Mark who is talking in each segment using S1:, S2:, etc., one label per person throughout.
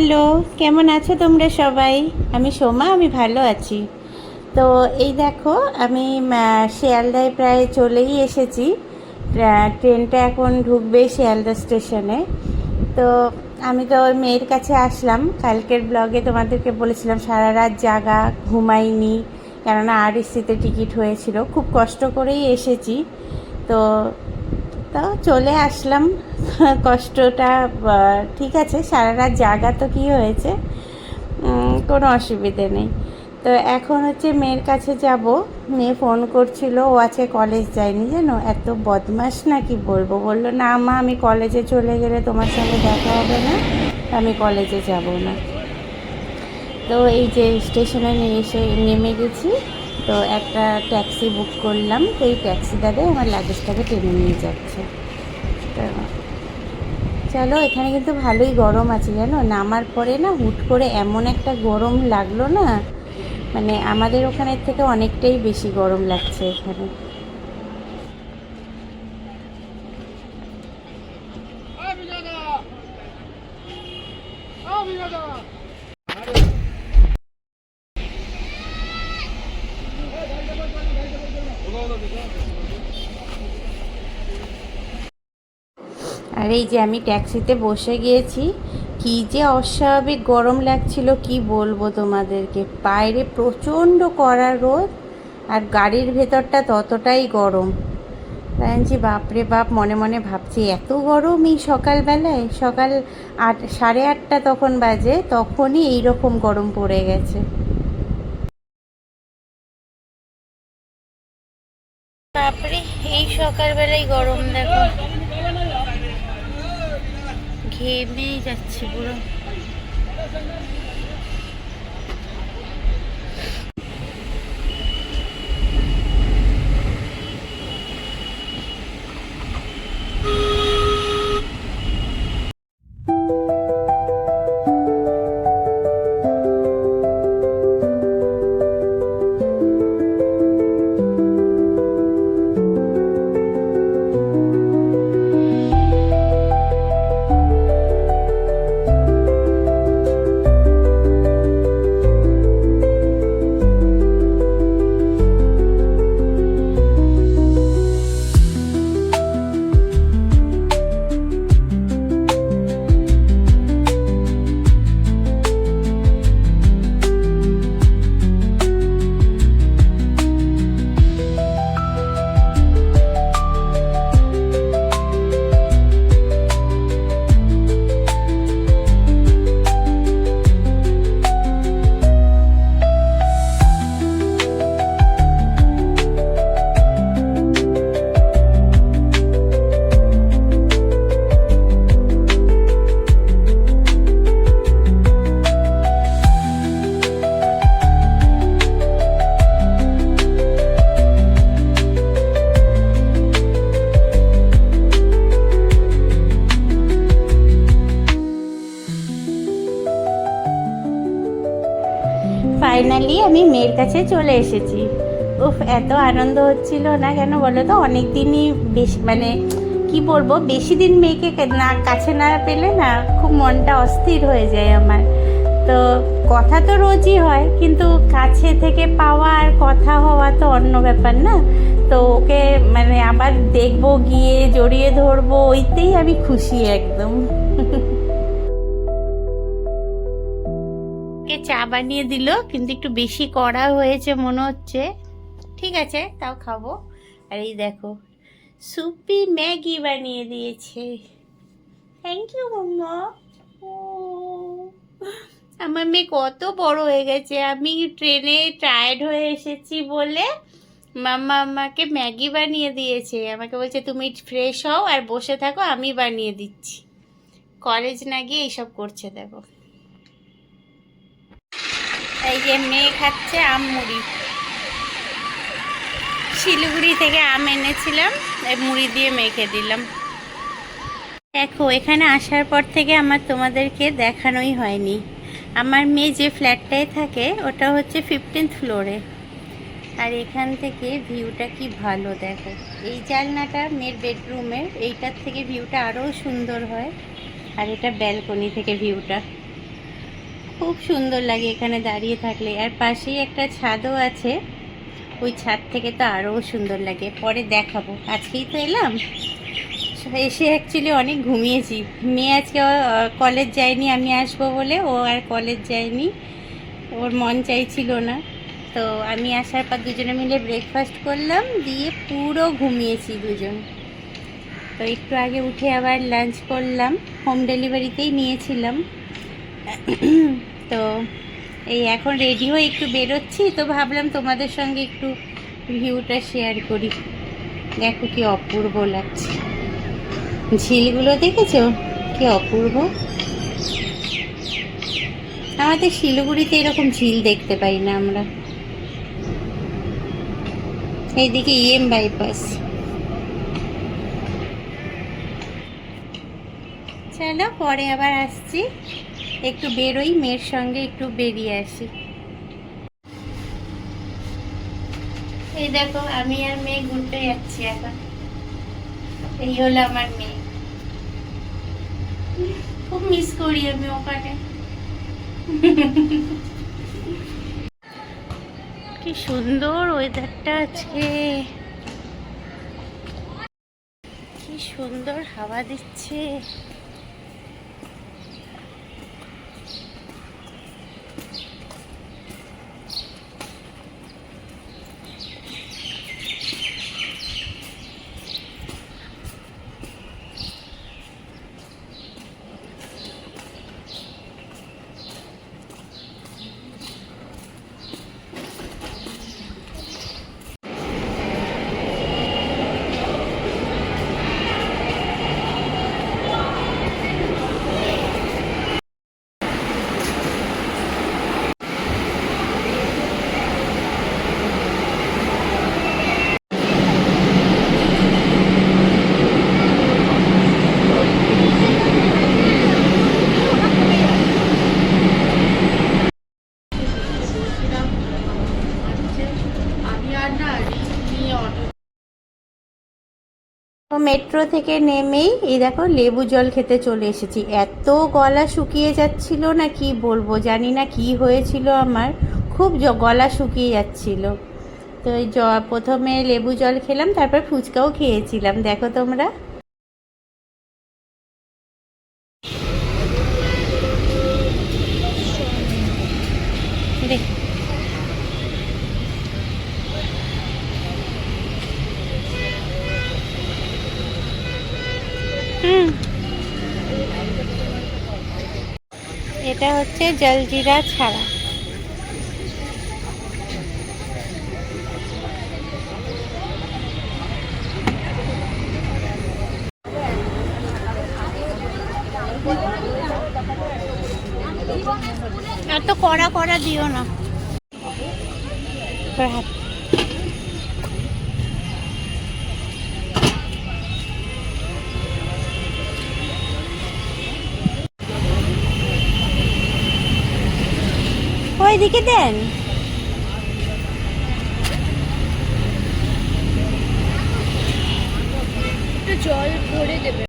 S1: Hello, কেমন আছো তোমরা সবাই? আমি সোমা, আমি ভালো আছি। তো এই দেখো, আমি শিয়ালদায় প্রায় চলেই এসেছি। ট্রেনটা এখন ঢুকবে শিয়ালদা স্টেশনে। তো আমি তো ওর মেয়ের কাছে আসলাম। কালকের ব্লগে তোমাদেরকে বলেছিলাম, সারা রাত জাগা, ঘুমাইনি। কেননা আরএসসিতে টিকিট হয়েছিল। খুব কষ্ট করেই এসেছি। তো তো চলে আসলাম। কষ্টটা ঠিক আছে সারা রাত জাগা তো কী হয়েছে? কোনো অসুবিধে নেই। তো এখন হচ্ছে মেয়ের কাছে যাব। মেয়ে ফোন করছিল, ও আছে কলেজ যায়নি জানো? এত বদমাস না কি বলব? বলল, না মা, আমি কলেজে চলে গেলে তোমার সঙ্গে দেখা হবে না, আমি কলেজে যাব না। তো এই যে স্টেশনে নিয়ে এসে, নেমে গেছি। তো একটা ট্যাক্সি বুক করলাম, তো এই ট্যাক্সি দাদে আমার লাগেজটাকে টেনে নিয়ে যাচ্ছে। তো চলো, এখানে কিন্তু ভালোই গরম আছে জানো? নামার পরে না হুট করে এমন একটা গরম লাগল না মানে আমাদের ওখানের থেকে অনেকটাই বেশি গরম লাগছে এখানে। আর এই যে আমি ট্যাক্সিতে বসে গিয়েছি, কি যে অস্বাভাবিক গরম লাগছিল, কি বলব তোমাদেরকে? বাইরে প্রচণ্ড কড়া রোদ আর গাড়ির ভেতরটা ততটাই গরম। বলছি বাপরে বাপ, মনে মনে ভাবছি, এত গরম এই সকালবেলায়? সকাল আট, সাড়ে আটটা তখন বাজে, তখনই এই রকম গরম পড়ে গেছে। সকালবেলায় গরম দেখো। ঘেমেই যাচ্ছে পুরো। আমি মেয়ের কাছে চলে এসেছি। উফ, এত আনন্দ হচ্ছিল না কেন বলো তো? অনেক দিনই বেশি মানে কি বলব, বেশি দিন মেয়েকে না, কাছে না পেলে না খুব মনটা অস্থির হয়ে যায় আমার। তো কথা তো রোজই হয়, কিন্তু কাছে থেকে পাওয়া আর কথা হওয়া তো অন্য ব্যাপার না? তো ওকে মানে আবার দেখব, গিয়ে জড়িয়ে ধরবো, ওইতেই আমি খুশি একদম। বানিয়ে দিল, কিন্তু একটু বেশি কড়া হয়েছে মনে হচ্ছে। ঠিক আছে, তাও খাব। আর এই দেখো, সুপি ম্যাগি বানিয়ে দিয়েছে। থ্যাংক ইউ মাম্মা। ও, আমার মেয়ে কত বড় হয়ে গেছে। আমি ট্রেনে টায়ার্ড হয়ে এসেছি বলে মাম্মা আমাকে ম্যাগি বানিয়ে দিয়েছে। আমাকে বলছে, তুমি ফ্রেশ হও আর বসে থাকো, আমি বানিয়ে দিচ্ছি। কলেজ না গিয়ে এইসব করছে, দেখো। এই যে মেয়ে খাচ্ছে আম মুড়ি। শিলিগুড়ি থেকে আম এনেছিলাম, এই মুড়ি দিয়ে মেখে দিলাম। দেখো, এখানে আসার পর থেকে আমার তোমাদেরকে দেখানোই হয়নি। আমার মেয়ে যে ফ্ল্যাটটায় থাকে, ওটা হচ্ছে ফিফটিন্থ ফ্লোরে আর এখান থেকে ভিউটা কি ভালো, দেখো। এই জানলাটা মেয়ের বেডরুমের এইটার থেকে ভিউটা আরও সুন্দর হয়। আর এটা ব্যালকনি থেকে ভিউটা খুব সুন্দর লাগে এখানে দাঁড়িয়ে থাকলে। আর পাশেই একটা ছাদও আছে। ওই ছাদ থেকে তো আরও সুন্দর লাগে। পরে দেখাবো। আজকেই তো এলাম। এসে অ্যাকচুয়ালি অনেক ঘুমিয়েছি। মেয়ে আজকে কলেজ যায়নি, আমি আসব বলে। ও আর কলেজ যায়নি। ওর মন চাইছিল না। তো আমি আসার পর দুজনে মিলে ব্রেকফাস্ট করলাম। দিয়ে পুরো ঘুমিয়েছি দুজন। তো একটু আগে উঠে আবার লাঞ্চ করলাম। হোম ডেলিভারিতেই নিয়েছিলাম। তো, এই এখন রেডি হয়ে একটু বেরোচ্ছি, তো ভাবলাম তোমাদের সঙ্গে একটু ভিউটা শেয়ার করি। দেখো কি অপূর্ব লাগছে। ঝিলগুলো দেখেছ? কি অপূর্ব। আমাদের শিলিগুড়িতে এরকম ঝিল দেখতে পাই না আমরা। এইদিকে ইএম বাইপাস চলো, পরে আবার আসছি। একটু বেরোই, মেয়ের সঙ্গে একটু বেরিয়ে আসি। এই দেখো, আমি আর মেয়ে ঘুরতে যাচ্ছি এখন। এই হলো আমার মেয়ে। খুব মিস করি আমি ওখানে। কি সুন্দর ওয়েদারটা আজকে। কি সুন্দর হাওয়া দিচ্ছে তো মেট্রো থেকে নেমেই এই দেখো লেবু জল খেতে চলে এসেছি। এত গলা শুকিয়ে যাচ্ছিল না কি বলব, জানি না কি হয়েছিল আমার। খুব গলা শুকিয়ে যাচ্ছিল। তো ওই জ, প্রথমে লেবু জল খেলাম, তারপর ফুচকাও খেয়েছিলাম। দেখো তোমরা। এটা হচ্ছে জলজিরা ছাড়া। এত কড়া কড়া দিও না। ওইদিকে দেন।
S2: জল ভরে দেবে।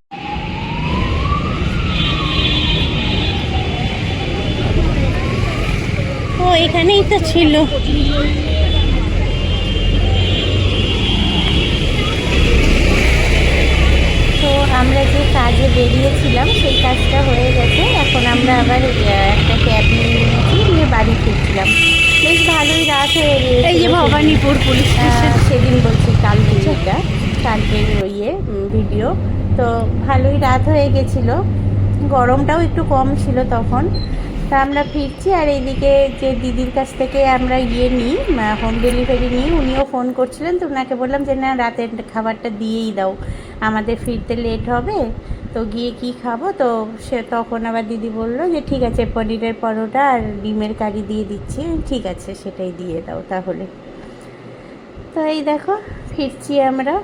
S1: ও এখানেই তো ছিল। তো আমরা যে কাজে বেরিয়েছিলাম সেই কাজটা হয়ে গেছে। এখন আমরা আবার একটা ক্যাব নিয়ে বাড়ি ফিরছিলাম। বেশ ভালোই রাত হয়ে গেছে
S2: এই যে ভবানীপুর পুলিশ
S1: সেদিন বলছি কালকে এটা কালকের ইয়ে ভিডিও। তো ভালোই রাত হয়ে গেছিল। গরমটাও একটু কম ছিল তখন। তা আমরা ফিরছি আর এইদিকে যে দিদির কাছ থেকে আমরা ইয়ে নিই হোম ডেলিভারি নিই, উনিও ফোন করছিলেন তো ওনাকে বললাম যে, না, রাতের খাবারটা দিয়েই দাও, আমাদের ফিরতে লেট হবে, তো গিয়ে কি খাব? তো সে তখন আবার দিদি বলল যে, ঠিক আছে, পনিরের পরোটা আর ডিমের কারি দিয়ে দিচ্ছি, ঠিক আছে, সেটাই দিয়ে দাও তাহলে। তো এই দেখো, ফিরছি আমরা।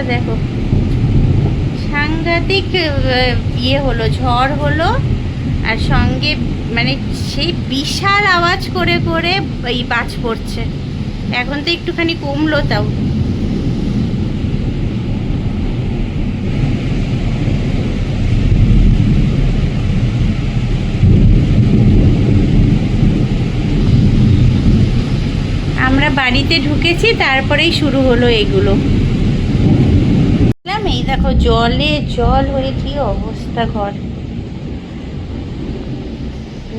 S1: অবস্থা দেখো। সাংঘাতিক ইয়ে হলো, ঝড় হলো, আর সঙ্গে মানে সেই বিশাল আওয়াজ করে করে এই বাজ পড়ছে। এখন তো একটুখানি কমলো তাও। আমরা বাড়িতে ঢুকেছি, তারপরেই শুরু হলো এগুলো। দেখো, জলে জল হয়ে কি অবস্থা ঘর?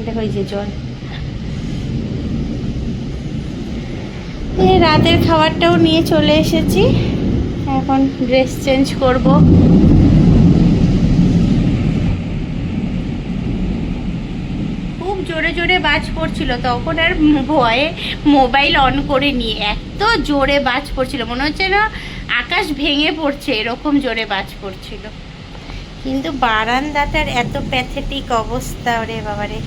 S1: দেখো যে জল। রাতের খাবারটাও নিয়ে চলে এসেছি। এখন ড্রেস চেঞ্জ করব। খুব জোরে জোরে বাজ পড়ছিল, তখন আর ভয়ে মোবাইল অন করে নিয়ে এত জোরে বাজ পড়ছিল। মনে হচ্ছে না আকাশ ভেঙে পড়ছে এরকম জোরে বাজ পড়ছিল। কিন্তু বারান্দাটার এত প্যাথেটিক অবস্থা রে বাবারে।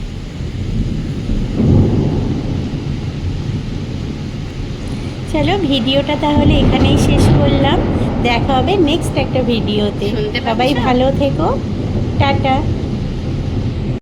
S1: চলো ভিডিওটা তাহলে এখানেই শেষ করলাম। দেখা হবে নেক্সট একটা ভিডিওতে। সবাই ভালো থেকো। টাটা।